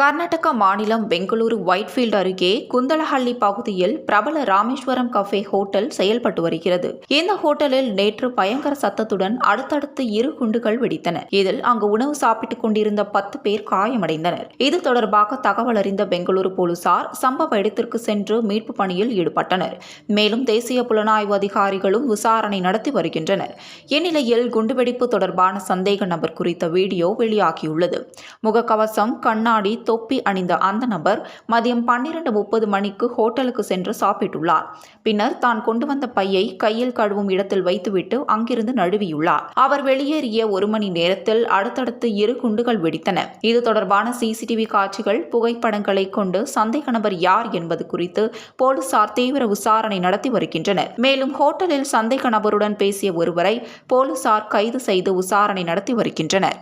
கர்நாடக மாநிலம் பெங்களூரு ஒயிட்ஃபீல்ட் அருகே குந்தலஹள்ளி பகுதியில் பிரபல ராமேஸ்வரம் கஃபே ஹோட்டல் செயல்பட்டு வருகிறது. இந்த ஹோட்டலில் நேற்று பயங்கர சத்தத்துடன் அடுத்தடுத்து இரு குண்டுகள் வெடித்தன. இதில் அங்கு உணவு சாப்பிட்டுக் கொண்டிருந்த பத்து பேர் காயமடைந்தனர். இது தொடர்பாக தகவல் அறிந்த பெங்களூரு போலீசார் சம்பவ இடத்திற்கு சென்று மீட்பு பணியில் ஈடுபட்டனர். மேலும் தேசிய புலனாய்வு அதிகாரிகளும் விசாரணை நடத்தி வருகின்றனர். இந்நிலையில் குண்டுவெடிப்பு தொடர்பான சந்தேக நபர் குறித்த வீடியோ வெளியாகியுள்ளது. முகக்கவசம் கண்ணாடி தொப்பி அணிந்த அந்த நபர் மதியம் பன்னிரண்டு முப்பது மணிக்கு ஹோட்டலுக்கு சென்று சாப்பிட்டுள்ளார். பின்னர் தான் கொண்டு வந்த பையை கையில் கழுவும் இடத்தில் வைத்துவிட்டு அங்கிருந்து நழுவியுள்ளார். அவர் வெளியேறிய ஒரு மணி நேரத்தில் அடுத்தடுத்து இரு குண்டுகள் வெடித்தன. இது தொடர்பான சிசிடிவி காட்சிகள் புகைப்படங்களை கொண்டு சந்தேக நபர் யார் என்பது குறித்து போலீசார் தீவிர விசாரணை நடத்தி வருகின்றனர். மேலும் ஹோட்டலில் சந்தேக நபருடன் பேசிய ஒருவரை போலீசார் கைது செய்து விசாரணை நடத்தி வருகின்றனர்.